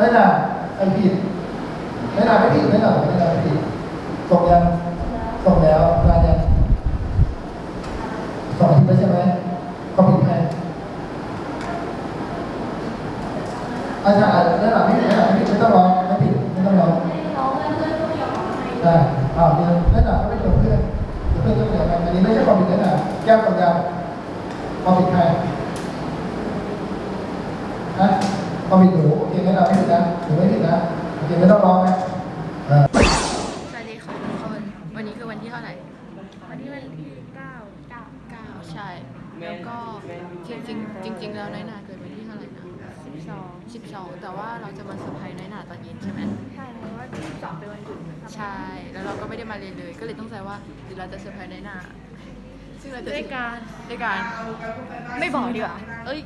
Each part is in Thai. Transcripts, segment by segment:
ไม่น่ะไอผิดไม่น่ะไม่ผิดไม่น่ะไม่น่ะไม่ผิดส่งยังส่งแล้วมายังส่งผิดแล้วใช่ไหมเขาผิดไหมอาจารย์ไม่น่ะไม่ผิดไม่น่ะไม่ผิดไม่ต้องร้องไม่ผิดไม่ต้องร้องได้อ้าวเดี๋ยวไม่น่ะก็ไม่จบเพื่อนเดี๋ยวเพื่อนต้องเดี๋ยวกันอันนี้ไม่ใช่ความผิดไม่น่ะแก้วส่งยังความผิดใคร นะ ก็มีหนูโอเคไม่เราไม่ผิดนะหนูไม่ผิดนะโอเคไม่ต้องร้องนะเออสวัสดีค่ะทุกคน วันนี้คือวันที่เท่าไหร่ วันนี้วันที่เก้าเก้าเก้าใช่ แล้วก็จริงจริงๆจริง ๆ แล้วน้อยหนาเกิดวันที่เท่าไหร่นะสิบสองสิบสองแต่ว่าเราจะมาเซอร์ไพรส์น้อยหนาตอนเย็นใช่ไหมใช่เพราะว่าที่สิบสองเป็นวันหยุดใช่ แล้วเราก็ไม่ได้มาเรียนเลย ก็เลยต้องใจว่าเดี๋ยวเราจะเซอร์ไพรส์น้อยหนาซึ่งเราจะด้วยการด้วยการไม่บอกดีกว่าเอ้ย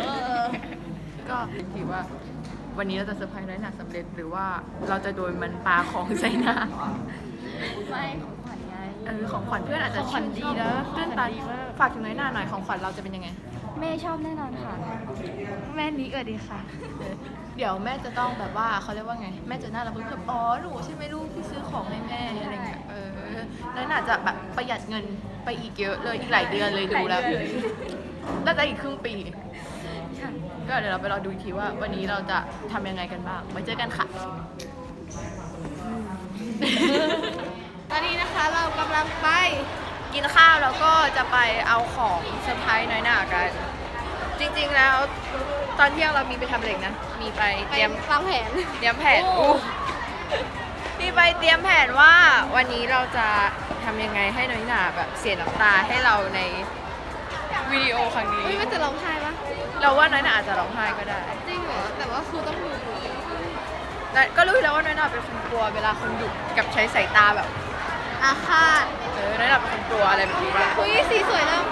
เออ ก็ถือว่าวันนี้เราจะเซอร์ไพรส์น้อยหนาสำเร็จหรือว่าเราจะโดนมันปาของใส่หน้า ไม่ของขวัญไง เออของขวัญเพื่อนอาจจะของขวัญดีนะตื้นตันของขวัญดีมาก ฝากถึงน้อยหน้าหน่อยของขวัญเราจะเป็นยังไง แม่ชอบแน่นอนค่ะ แม่นี้เออดีค่ะ เดี๋ยวแม่จะต้องแบบว่าเขาเรียกว่าไง แม่จะน่ารักแบบอ๋อหนูใช่ไหมลูกที่ซื้อของให้แม่อะไรเงี้ยเออแล้วน่าจะแบบประหยัดเงินไปอีกเยอะเลยอีกหลายเดือนเลยดูแล้วหลายเดือนเลยน่าจะอีกครึ่งปี ก็เดี๋ยวเราไปรอดูอีกทีว่า วันนี้เราจะทำยังไงกันบ้าง ไว้เจอกันค่ะ ตอนนี้นะคะเรากำลังไปกินข้าวแล้วก็จะไปเอาของเซอร์ไพรส์น้อยหนากัน จริงๆแล้วตอนเที่ยงเรามีไปทำอะไรอีกนะ มีไปไปเตรียม วางแผน เตรียมแผนโอ้ อู้มีไปเตรียมแผนว่าวันนี้เราจะทำยังไงให้น้อยหนาแบบเสียน้ำตาให้เราในวิดีโอครั้งนี้เฮ้ยมันจะร้องไห้ปะ เราว่าน้อยหนาอาจจะร้องไห้ก็ได้จริงเหรอ แต่ว่าคือต้องดูแต่ก็รู้อยู่แล้วว่าน้อยหนาเป็นคนกลัวเวลาคนดุกับใช้สายตาแบบอาฆาตเออน้อยหนาเป็นคนกลัวอะไรแบบนี้มากอุ้ยสีสวยแล้ว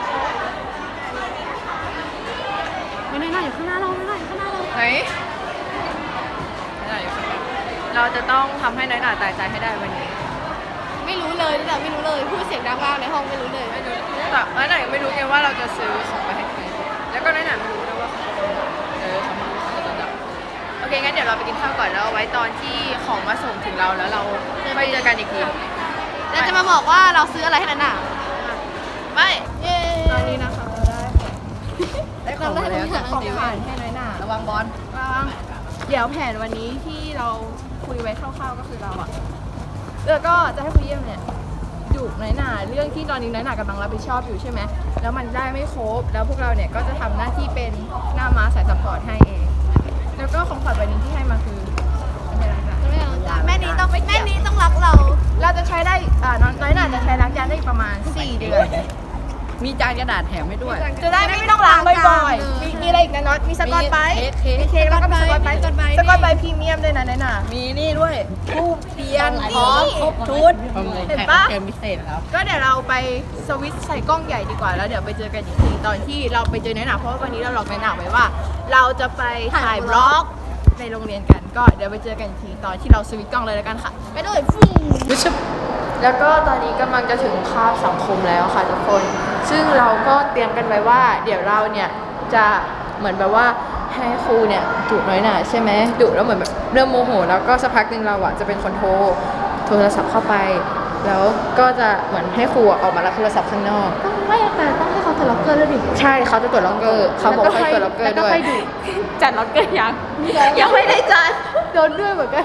ไม่ได้หน้าอยู่ข้างหน้าเราไม่ได้อยู่ข้างหน้าเราไหนน้อยหนาอยู่ข้างหลังเราจะต้องทำให้น้อยหนาตายใจให้ได้วันนี้ไม่รู้เลยแต่ไม่รู้เลยพูดเสียงดังมากในห้องไม่รู้เลยไม่รู้แต่น้อยหนายังไม่รู้ไงว่าเราจะซื้อของไปให้ใคร แล้วก็น้อยหนาไม่รู้ด้วยว่าเขาจะเออเขาม่รู้เขาจะจับโอเคงั้นเดี๋ยวเราไปกินข้าวก่อนแล้วเอาไว้ตอนที่ของมาส่งถึงเราแล้วเราไปเจอกันอีกที เราจะมาบอกว่าเราซื้ออะไรให้นันหนาไปเย้ตอนนี้นะคะได้ได้ของมาแล้วจากของเซขวัเว่ญนให้น้อยหนาระวังบอลระวังเดี๋ยวแผนวันนี้ที่เราคุยไว้คร่าวๆก็คือเราอะแล้วก็จะให้คุณเยี่ยมเนี่ยู่น้อยหนาเรื่องที่ตอนนี้น้อยหนากำลังรับผิดชอบอยู่ใช่ไหมแล้วมันได้ไม่ครบ แล้วพวกเราเนี่ยก็จะทำหน้าที่เป็นหน้าม้าสายสัพพอร์ตให้เอง แล้วก็ของขวัญวันนี้ที่ให้มาคือไม่รจ้ะไม่เอาจ้ะแม่นี้ต้องแม่นี้ต้องรักเรา เราจะใช้ได้อ่าน้อยหนาจะใช้ล้างจานได้ประมาณ 4 เดือน มีจานกระดาษแถมให้ด้วย จะได้ไม่ต้องล้างบ่อยๆ มีมีอะไรอีกนะน็อต มีสกอตไบรท์มีเค้กมีเค้กแล้วก็มีสกอตไบรท์สกอตไบรท์สกอตไบรท์พรีเมียมด้วยนะน้อยหนามีนี่ด้วยทูบเทียนพร้อมครบชุด เห็นปะ เกมพิเศษครับก็เดี๋ยวเราไปสวิตช์ใส่กล้องใหญ่ดีกว่าแล้วเดี๋ยวไปเจอกันอีกทีตอนที่เราไปเจอน้อยหนาเพราะว่าวันนี้เราหลอกน้อยหนาไว้ว่า เราจะไปถ่ายบล็อกในโรงเรียนกันก็เดี๋ยวไปเจอกันอีกทีตอนที่เราสวิตช์กล้องเลยแล้วกันค่ะไปด้วยฟู แล้วก็ตอนนี้กำลังจะถึงคาบสังคมแล้วค่ะทุกคน ซึ่งเราก็เตรียมกันไว้ว่า เดี๋ยวเราเนี่ยจะเหมือนแบบว่าให้ครูเนี่ยดุน้อยหน่าใช่ไหมดุแล้วเหมือนแบบเริ่มโมโห แล้วก็สักพักหนึ่งเราอะจะเป็นคนโทรโทรศัพท์เข้าไป แล้วก็จะเหมือนให้ครูอะออกมารับโทรศัพท์ข้างนอก ต้องไม่แต่ต้องให้เขาตรวจล็อกเกอร์ด้วยดิใช่เขาจะตรวจล็อกเกอร์เขาบอกให้ตรวจล็อกเกอร์ด้วย จัดล็อกเกอร์ยัง ยังไม่ได้จัด โดนด้วยเหมือนกัน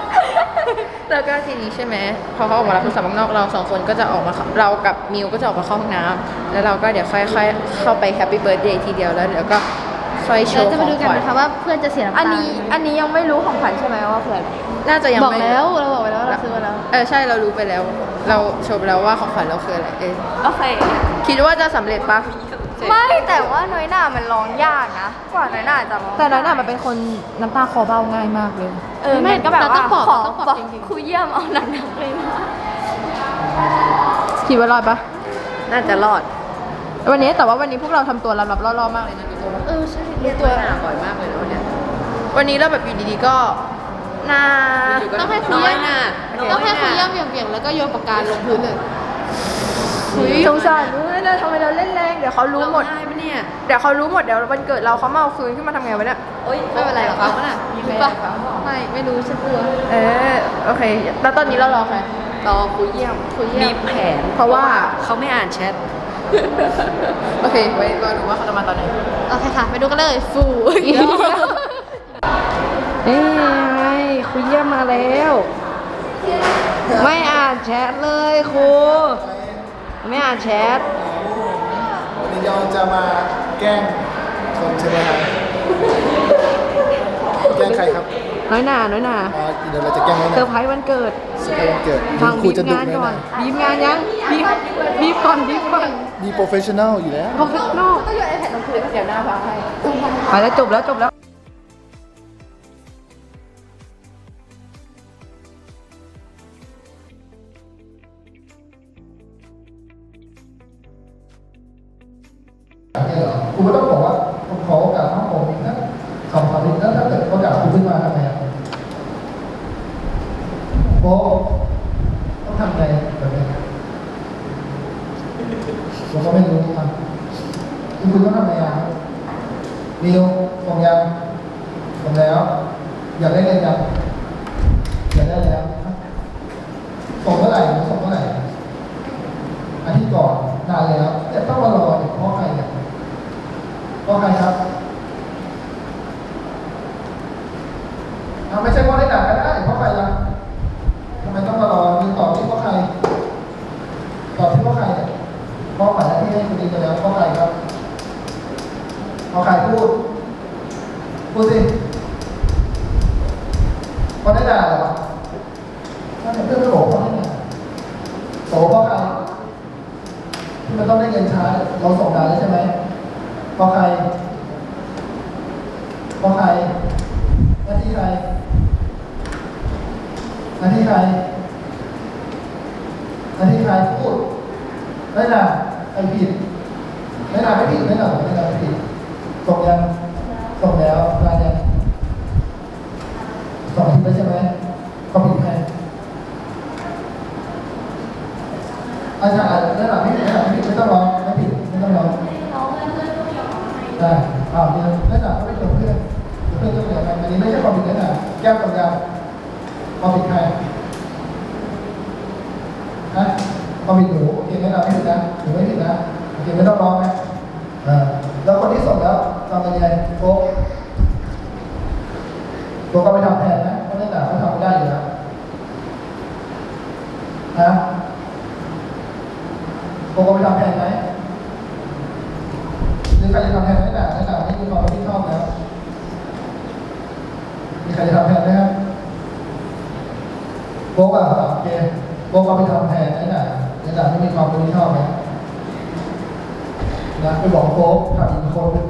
แล้วก็ทีนี้ใช่ไหมพอเขาออกมารับโทรศัพท์ข้างนอกเราสองคนก็จะออกมาเข้าเรากับมิวก็จะออกมาเข้าห้องน้ำแล้วเราก็เดี๋ยวค่อยๆเข้าไปแฮปปี้เบิร์ดเดย์ทีเดียวแล้วเดี๋ยวก็ค่อยโชเราว์จะขมาองดูขกันวัญนะคะว่าเพื่อนจะเสียน้ำตาอันนี้อันนี้ยังไม่รู้ของขวัญใช่ไหมว่าเพื่อนน่าจะยังบอกไม่แล้วเราบอกไปแล้วเราซื้อมาแล้ว เออใช่เรารู้ไปแล้ว เราโชว์ไปแล้วว่าของขวัญเราคืออะไรเออโอเคคิดว่าจะสำเร็จปะ ไม่แต่ว่าน้อยหน่ามันร้องยากนะกว่าน้อยหน่าจะร้องแต่น้อยหน่ามันเป็นคนน้ำตาคอเบ้าง่ายมากเลย เออไม่มันก็แบบเราต้ว่าองปลอบขอต้องปลอบบอกจริงๆครูเยี่ยมเอาหนักๆเลยนะคิดว่ารอดปะน่าจะรอด วันนี้แต่ว่าวันนี้พวกเราทำตัวลับๆล่อๆมากเลยนะดูตัวเออใช่เรียกตัวหนาบ่อยมากเลยนะวันเนี้ยวันนี้เราแบบอยู่ดีๆก็หน้าอยู่ๆก็ต้องให้ครูน้อยเยี่ยมน่ะต้องให้ครูเยี่ยมเบี่ยงๆแล้วก็โยนปากกาลงพื้นเลย สงสารด้วยนะทำไมเราเล่นแรงเดี๋ยวเขารู้หมดร้องไห้ปะเนี่ยเดี๋ยวเขารู้หมดเดี๋ยววันเกิดเราเขามาเอาคืนขึ้นมาทำไงวะเนี่ย โอ๊ยไม่เป็นไรหรอกฟังวะน่ะมีใครปะฟังวะไม่รู้ฉันกลัวเออโอเค แล้วตอนนี้เรารอใคร รอคุยเยี่ยมคุยเยี่ยม มีแผนเพราะว่า เขาไม่อ่านแชทโอเคไว้รอดูว่าเขาจะมาตอนไหน โอเคค่ะ ไปดูกันเลย ฟูเอ้ยคุยเยี่ยมมาแล้ว ไม่อ่านแชทเลยครู ไม่อ่านแชท วันนี้เราจะมาแกล้งคนใช่ไหมครับแกล้งใครครับน้อยหนาน้อยหนาอ๋อเดี๋ยวเราจะแกล้งไว้เซอนะร์ไพรส์วันเกิดเซอร์ไพรส์วันเกิดฟังครูบีบจะดุงานไหมก่อนนะบีบงานยังบีบบีบก่อนบีบก่อนมีโปรเฟชชั่นแนลอยู่แล้ว โปรเฟชชั่นอลก็โยนไอแพดลงพื้นเดี๋ยวหน้าพังให้ไปแล้วจบแล้วจบแล้ว ครูต้องบอกว่าผมขอโอกาสน้องผมอีกนะสองสามนิดแล้วถ้าเกิดเขาด่าครูขึ้นมาทำไงอะโบต้องทำไงแบบนี้ผมก็ไม่รู้อะคุณคุณต้องทำไงอะนิวส่งยังส่งแล้ว อยากได้เงินยังอยากได้แล้วส่งเมื่อไหร่ส่งเมื่อไหร่อาทิตย์ก่อนนานแล้วแต่ต้องมารออีกเพราะใครเนี่ย เพราะใครครับไม่ใช่เพราะได้ด่าก็ได้เพราะใครล่ะทำไมต้องมารอมีตอบที่เพราะใครตอบที่เพราะใครเนี่ยเพราะหมายหน้าที่ให้คุณดีไปแล้วเพราะใครครับเพราะใครพูดพูดสิเพราะได้ด่าเหรอถ้าเป็นเพื่อนไม่บอกเพราะได้ด่าโสเพราะใครที่มันต้องได้เงินช้าเราส่งนานแล้วใช่ไหม เพราะใครเพราะใครหน้าที่ใครหน้าที่ใครหน้าที่ใครพูดไม่น่ะไอผิดไม่น่ะไม่ผิดไม่น่ะไม่น่ะไม่ผิดส่งยังส่งแล้วรายยังส่งผิดแล้วใช่ไหมเขาผิดใครอาจารย์นั่นแหละไม่ผิดไม่ผิดไม่ต้องร้องไม่ผิดไม่ต้องร้องได้อ้าวเดี๋ยวนั่นแหละก็ไม่จบเพื่อนเพื่อนต้องเหลือกันอันนี้ไม่ใช่ความผิดนั่นแหละแก้วกับยาความผิดใครนะความผิดหนูโอเคนั่นแหละไม่ผิดนะหนูไม่ผิดนะโอเคไม่ต้องร้องนะอ่าแล้วคนที่ส่งแล้วทำยังไงโป๊กโป๊กก็ไปทำแทนนะเพราะนั่นแหละเขาทำไม่ได้อยู่แล้ว นะผมก็ไปทำแทนไหมหรือใครจะทำแทนไม่ได้ไม่ได้ไม่มีความรับผิดชอบแล้วมีใครจะทำแทนไหมครับโบกอะโอเคโบกก็ไปทำแทนไม่ได้ไม่ได้ไม่มีความรับผิดชอบนะนะไปบอกโบกทำอีกคน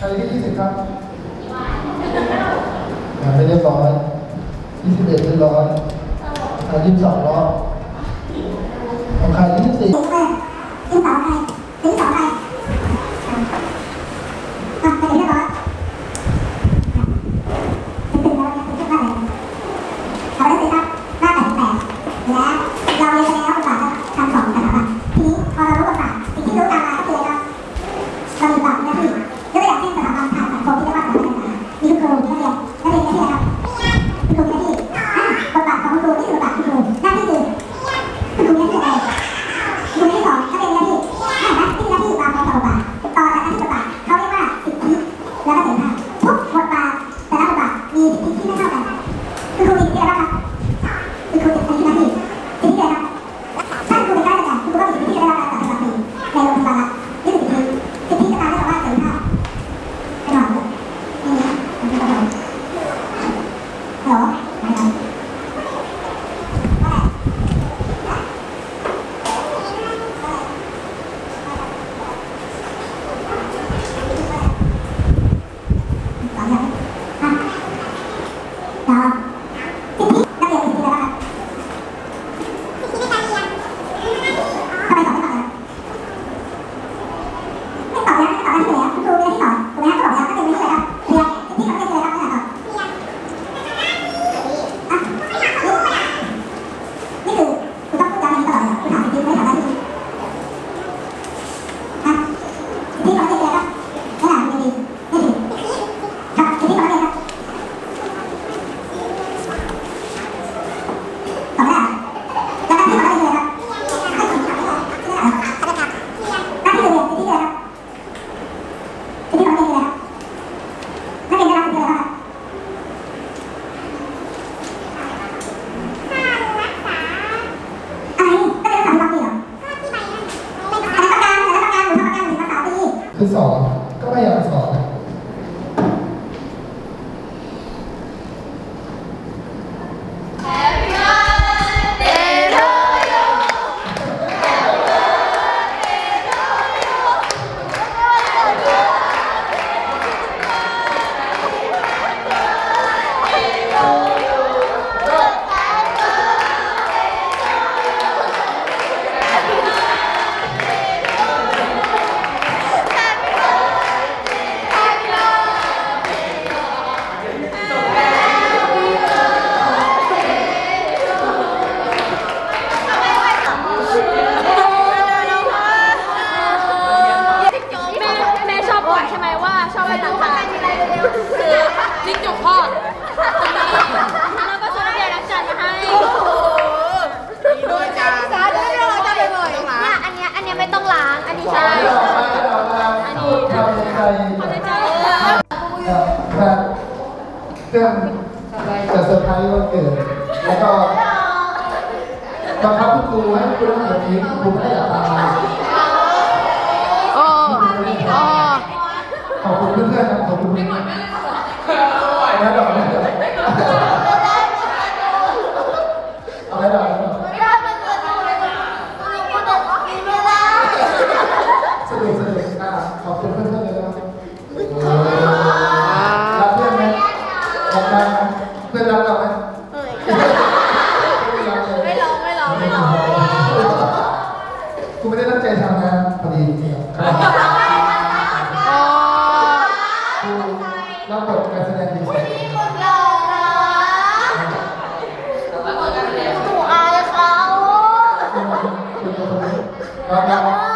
ใครที่ยี่สิบครับไม่เรียบร้อยยี่สิบเอ็ดเรียบร้อยยี่สิบสองรอบของใครยี่สิบสี่ยี่สิบสองใครยี่สิบสองใคร Pessoal, ขอบคุณเพื่อนๆเลยนะครับรักเพื่อนไหมขอบคุณเพื่อนรักเราไหมไม่ร้องไม่ร้องไม่ร้องคุณไม่ได้ตั้งใจทำนะพอดีรับบทการแสดงดีครับ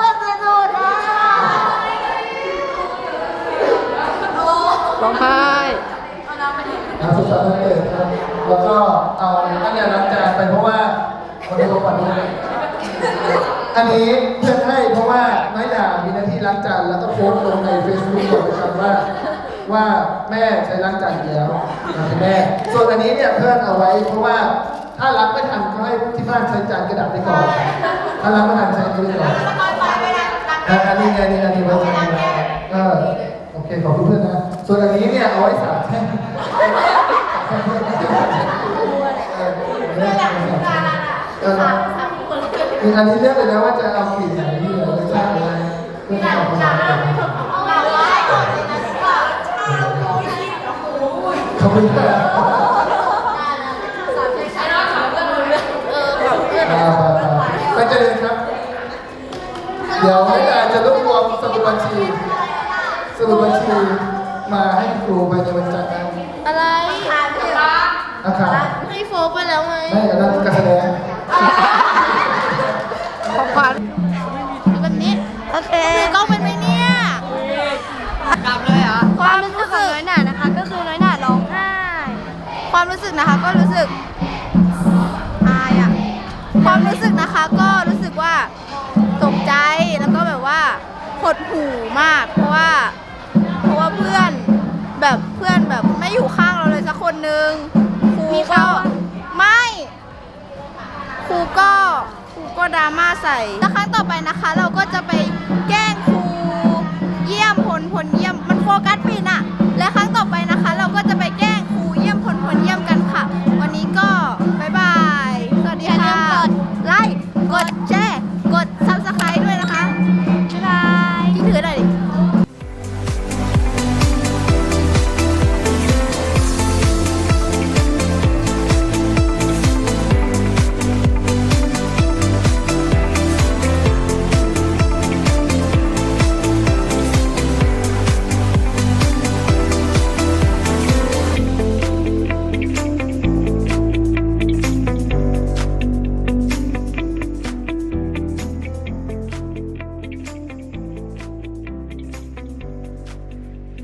ร้องไห้อาสุขสันต์วันเกิดครับ แล้วก็เอาอันนี้รับาจานไปเพราะว่าคนที่เขาฝันนี้อันนี้เพื่อให้เพราะว่าน้อยหนมีหน้าที่รับจานแล้วก็โพสต์ลงในเฟซบุ๊กนะครับว่า ว่าแม่ใช้รับจานแล้วเป็นแม่ ส่วนอันนี้เนี่ยเพื่อนเอาไว้ เพราะว่าถ้ารับไม่ทันก็ให้ที่บ้านใช้จานกระดาษไปก่อน ถ้ารับไม่ทันใช้ไปก่อน อันนี้เลือกเลยนะว่าจะเอาสีไหนนี่เละไม่ใช่อะไรไม่ใช่ของเราเขาไม่ได้ปเจริครับ เดี๋ยวให้อาจารย์จะรวบรวมสมุดบัญชีสมุดบัญชีมาให้ครูไปในวันจันทร์นะอะไรอาคารอาคารให้โฟกไปแล้วไหมไม่กำลังการแสดง ของขวัญแบบนี้โอเคคือกล้องเป็นไหมเนี่ยกลับเลยเหรอความรู้สึกของน้อยหน่านะคะ ก็คือน้อยหน่าร้องไห้ความรู้สึกนะคะก็รู้สึกอายอะความรู้สึกนะคะก็รู้สึกว่าตกใจแล้วก็แบบว่าหดหู่มาก เพราะว่าเพราะว่าเพื่อนแบบเพื่อนแบบไม่อยู่ข้างเราเลยสักคนนึงครูก็ไม่ครูก็ครูก็ ดราม่าใส่ แล้วครั้งต่อไปนะคะ เราก็จะไปแกล้งครูเยี่ยมผลผลเยี่ยมมันโฟกัสผิดอะและครั้งต่อไปนะ